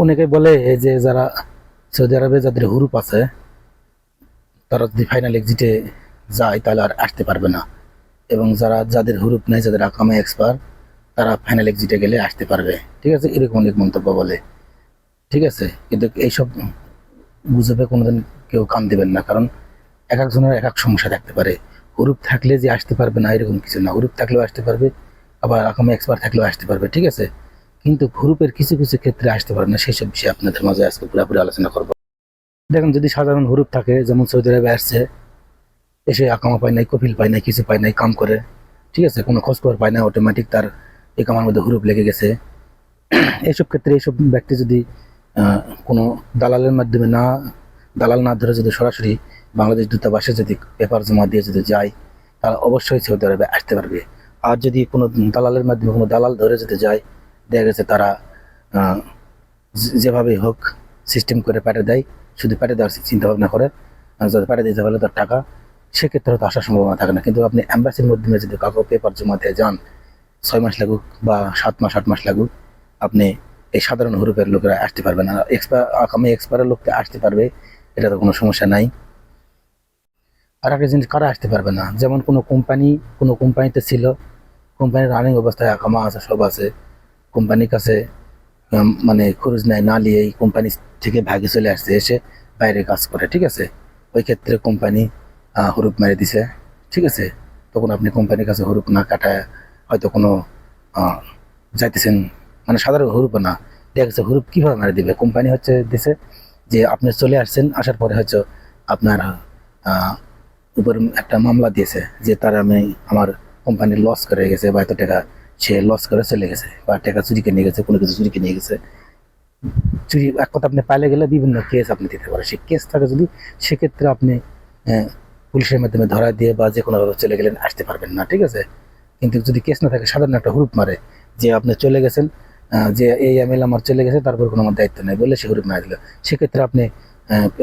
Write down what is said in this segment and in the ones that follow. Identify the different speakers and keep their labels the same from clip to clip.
Speaker 1: অনেকে বলে যে যারা সৌদি আরবে যাদের হুরুপ আছে, তারা যদি ফাইনাল এক্সিটে যায় তাহলে আর আসতে পারবে না। এবং যারা যাদের হুরুপ নেই, যাদের আকামে এক্সপার তারা ফাইনাল এক্সিটে গেলে আসতে পারবে। ঠিক আছে? এরকম অনেক মন্তব্য বলে। ঠিক আছে? কিন্তু এইসব গুজবে কোনোদিন কেউ কান দেবেন না। কারণ এক একজনের এক এক সমস্যা থাকতে পারে। হুরুপ থাকলে যে আসতে পারবে না, এরকম কিছু না। হুরুপ থাকলেও আসতে পারবে, আবার আকামে এক্সপার থাকলেও আসতে পারবে। ঠিক আছে? কিন্তু হুরুপের কিছু কিছু ক্ষেত্রে আসতে পারে না সেই সব বিষয়ে আপনাদের মাঝে আজকে পুরোপুরি আলোচনা করব। দেখুন, যদি সাধারণ হুরুপ থাকে, যেমন সৌদি আরবে আসছে, এসে আকামা পায় নাই কপিল পায় নাই, কিছু পায় নাই, কাম করে, ঠিক আছে, কোনো খোঁজ খবর পায় না অটোমেটিক তার এই কামার মধ্যে হুরুপ লেগে গেছে। এইসব ক্ষেত্রে এইসব ব্যক্তি যদি কোনো দালালের মাধ্যমে না, দালাল না ধরে যদি সরাসরি বাংলাদেশ দূতাবাসে যদি পেপার জমা দিয়ে যদি যায়, তাহলে অবশ্যই সৌদি আরবে আসতে পারবে। আর যদি কোনো দালালের মাধ্যমে কোনো দালাল ধরে যদি যায় দেখা গেছে তারা যেভাবেই হোক সিস্টেম করে পাঠিয়ে দেয়, শুধু পাঠিয়ে দেওয়ার চিন্তা ভাবনা করে যদি পাঠিয়ে দিতে পারলে তার টাকা, সেক্ষেত্রে হয়তো আসার সম্ভাবনা থাকে না। কিন্তু আপনি অ্যাম্বাসির মাধ্যমে যদি কাউকে পেপার জমা দিয়ে যান, ছয় মাস লাগুক বা সাত মাস, আট মাস লাগুক, আপনি এই সাধারণ হুরুপের লোকেরা আসতে পারবে না। এক্সপায়ার আগামী এক্সপায়ারের লোককে আসতে পারবে, এটা তো কোনো সমস্যা নাই। আর একটা জিনিস, কারা আসতে পারবে না? যেমন কোনো কোম্পানি কোনো কোম্পানিতে ছিল কোম্পানির রানিং অবস্থায় আকামা আছে, সব আছে। কোম্পানির কাছে মানে খরচ নেয় না নিয়ে এই কোম্পানি থেকে ভাগে চলে আসছে, এসে বাইরে কাজ করে, ঠিক আছে? ওই ক্ষেত্রে কোম্পানি হরুপ মেরে দিছে, ঠিক আছে? তখন আপনি কোম্পানির কাছে হরুপ না কাটায় হয়তো কোনো যাইতেছেন মানে সাধারণ হরুপ না। দেখা গেছে হরুপ কীভাবে মেরে দিবে? কোম্পানি হচ্ছে দিছে যে আপনি চলে আসছেন, আসার পরে হচ্ছে আপনার উপর একটা মামলা দিয়েছে যে তারা আমি, আমার কোম্পানি লস করে গেছে, বা এত টাকা সে লস করে চলে গেছে বা টাকা চুরিকে নিয়ে গেছে, কোনো কিছু চুরিকে নিয়ে গেছে। চুরি এক কথা আপনি পাইলে গেলে বিভিন্ন কেস আপনি দিতে পারেন। সেই কেস থাকে যদি সেক্ষেত্রে আপনি পুলিশের মাধ্যমে ধরা দিয়ে বা যে কোনোভাবে চলে গেলেন, আসতে পারবেন না, ঠিক আছে? কিন্তু যদি কেস না থাকে, সাধারণ একটা হুরুপ মারে যে আপনি চলে গেছেন যে এই এমএল আমার চলে গেছে তারপর কোনো আমার দায়িত্ব নেই বলে সে হুরুপ মারা দিল। সেক্ষেত্রে আপনি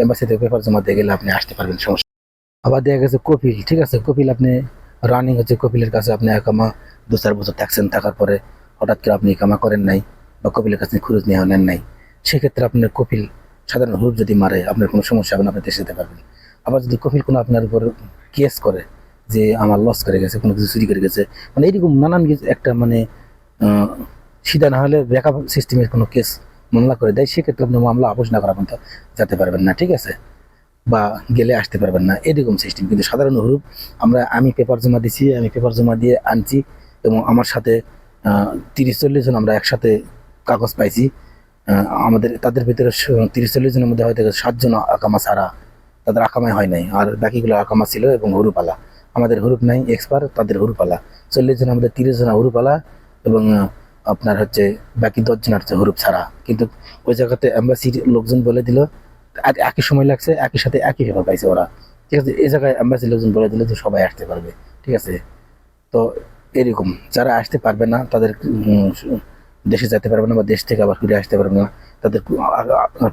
Speaker 1: এম্বাসিতে পেপার জমা দিয়ে গেলে আপনি আসতে পারবেন, সমস্যা আবার দেখা গেছে কপিল, ঠিক আছে? কপিল আপনি রানিং হচ্ছে কপিলের কাছে, আপনি একামা দু চার বছর থাকছেন, থাকার পরে হঠাৎ করে আপনি একামা করেন নাই বা কপিলের কাছে খরচ নেওয়া নেন নাই, সেক্ষেত্রে আপনার কপিল সাধারণ হুরুপ যদি মারে, আপনার কোনো সমস্যা হবে না, আপনি দেশে যেতে পারবেন। আবার যদি কপিল কোনো আপনার উপর কেস করে যে আমার লস করে গেছে, কোনো কিছু চুরি করে গেছে মানে এরকম নানান একটা মানে সিধা না হলে ব্যাকআপ সিস্টেমের কোনো কেস মামলা করে দেয়, সেক্ষেত্রে আপনি মামলা আপোষ না করা পর্যন্ত যেতে পারবেন না, ঠিক আছে? বা গেলে আসতে পারবেন না। এরকম সিস্টেম কিন্তু সাধারণ হুরুপ আমরা আমি পেপার জমা দিছি, আমি পেপার জমা দিয়ে আনছি এবং আমার সাথে তিরিশ চল্লিশ জন আমরা একসাথে কাগজ পাইছি। আমাদের, তাদের ভিতরে তিরিশ চল্লিশ জনের মধ্যে হয়তো সাতজন আকামা ছাড়া তাদের আকামাই হয় নাই। আর বাকিগুলো আকামা ছিল এবং হুরুপালা। আমাদের হুরুপ নাই এক্সপার তাদের হুরুপালা। চল্লিশ জন আমাদের তিরিশ জন হুরুপালা এবং আপনার হচ্ছে বাকি দশজন হচ্ছে হুরুপ ছাড়া। কিন্তু ওই জায়গাতে অ্যাম্বাসির লোকজন বলে দিল একই সময় লাগছে, একই সাথে একই পেপার পাইছে ওরা। ঠিক আছে, এই জায়গায় অ্যাম্বাসির লোকজন বলে দিলে যে সবাই আসতে পারবে, ঠিক আছে? তো এরকম, যারা আসতে পারবে না, তাদের দেশে যেতে পারবে না বা দেশ থেকে আবার ফিরে আসতে পারবে না, তাদের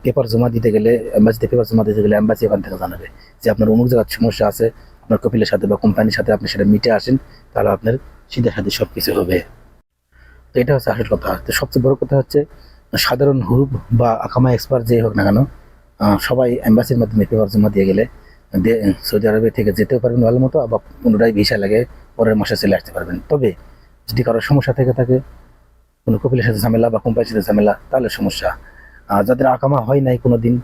Speaker 1: পেপার জমা দিতে গেলে অ্যাম্বাসিতে পেপার জমা দিতে গেলে অ্যাম্বাসি এখান থেকে জানাবে যে আপনার অমুক জায়গার সমস্যা আছে, আপনার কপিলের সাথে বা কোম্পানির সাথে আপনি সেটা মিটে আসেন, তাহলে আপনার সিধা সাথে সব কিছু হবে। তো এটা হচ্ছে আসল কথা। তো সবচেয়ে বড় কথা হচ্ছে, সাধারণ হুরুপ বা আকামা এক্সপার্ট যেই হোক না কেন সবাই অ্যাম্বাসির মাধ্যমে পেপার জমা দিয়ে গেলে সৌদি আরবে থেকে যেতেও পারবেন ভালো মতো, আবার পুনরায় ভিসা লাগে, পরের মাসে চলে আসতে পারবেন। তবে, যদি কারও সমস্যা থেকে থাকে, কোনো কপিলের সাথে ঝামেলা বা কোম্পানির সাথে ঝামেলা, তাহলে সমস্যা। যাদের আকামা হয় নাই কোনো দিন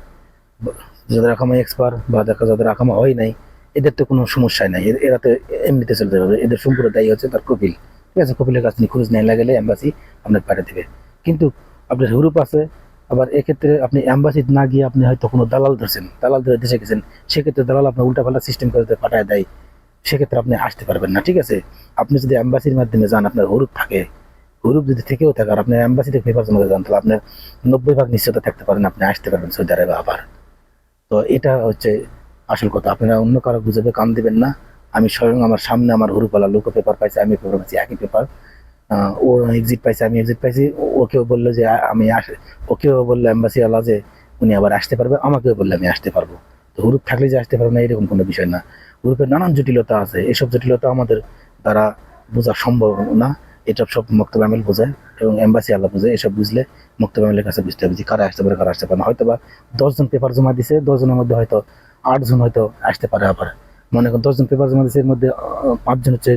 Speaker 1: যাদের আকামা এক্সপার বা যাদের আকামা হয় নাই, এদের তো কোনো সমস্যাই নাই। এরা তো এমনিতে চলতে পারবে। এদের সম্পূর্ণ দায়ী হচ্ছে তার কপিল। ঠিক আছে, কপিলের কাছে খোঁজ নেই লাগালে অ্যাম্বাসি আপনার পাঠিয়ে দেবে। কিন্তু আপনার হুরুপ আছে আবার এক্ষেত্রে আপনি অ্যাম্বাসি না গিয়ে আপনি হয়তো কোনো দালাল ধরছেন দালাল ধরে দেশে গেছেন, সেক্ষেত্রে দালাল আপনার উল্টাপাল্টা সিস্টেম করে পাঠায় দেয়। সেক্ষেত্রে আপনি আসতে পারবেন না, ঠিক আছে? আপনি যদি অ্যাম্বাসির মাধ্যমে যান, আপনার হুরুপ থাকে, হুরুপ যদি থেকেও থাকে, আর আপনি অ্যাম্বাসি থেকে পেপার জমা যান, তাহলে আপনার নব্বই ভাগ নিশ্চয়তা থাকতে পারেন, আপনি আসতে পারবেন সৌদি আরবে আবার। তো এটা হচ্ছে আসল কথা, আপনারা অন্য কারও গুজবে কান দিবেন না। আমি স্বয়ং আমার সামনে আমার হুরুপালা লোক পেপার পাইছে, আমি পেপার পাইছি, একই পেপার ও এক্সিট পাইছে, আমি এক্সিট পাইছি ওকেও বলল যে আমি ওকেও বলল অ্যাম্বাসি আলা যে, উনি আবার আসতে পারবে? আমাকেও বললে, আমি আসতে পারব। তো হুরুপ থাকলে যে আসতে পারব না, এরকম কোনো বিষয় না। হুরুপের নানান জটিলতা আছে। এসব জটিলতা আমাদের দ্বারা বোঝা সম্ভব না। এটা সব মক্তব আমেল বোঝায় এবং এম্বাসি আল্লাহ বোঝায়। এসব বুঝলে মক্তব আমেলের কাছে বুঝতে হবে যে, কারা আসতে পারে, কারা আসতে পারে না। হয়তো বা দশজন পেপার জমা দিছে দশজনের মধ্যে হয়তো আটজন হয়তো আসতে পারে আবার। মনে করেন দশজন পেপার জমা দিছে, এর মধ্যে পাঁচজন হচ্ছে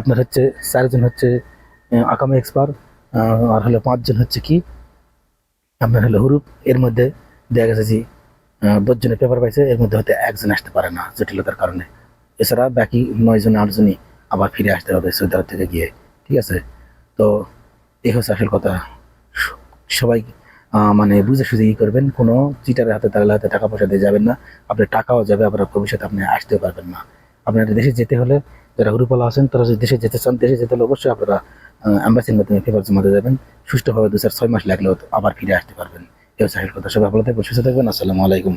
Speaker 1: আপনার হচ্ছে চারজন হচ্ছে আকামে এক্সপার্ট আর হলো পাঁচজন হচ্ছে কি? আপনার হলো হুরুপ, এর মধ্যে দেখা গেছে যে দশজনের পেপার পাইছে, এর মধ্যে হয়তো একজন আসতে পারে না জটিলতার কারণে। এছাড়া বাকি নয়জন, আটজনই আবার ফিরে আসতে হবে সৌদি আরব থেকে গিয়ে, ঠিক আছে? তো এই হচ্ছে আসল কথা। সবাই মানে বুঝে সুঝে ই করবেন, কোনো চিটারের হাতে তাহলে হাতে টাকা পয়সা দিয়ে যাবেন না। আপনার টাকাও যাবে আবার ভবিষ্যতে আপনি আসতেও পারবেন না। আপনার দেশে যেতে হলে যারা হুরুপালা আছেন, তারা যদি দেশে যেতে চান, দেশে যেতে হলে অবশ্যই আপনারা অ্যাম্বাসির মাধ্যমে পেপার দিয়ে যাবেন। সুষ্ঠুভাবে দু চার ছয় মাস লাগলেও আবার ফিরে আসতে পারবেন। কেউ আসল কথা সবাই ভালো থাকবেন, সুস্থ থাকবেন। আসসালামু আলাইকুম।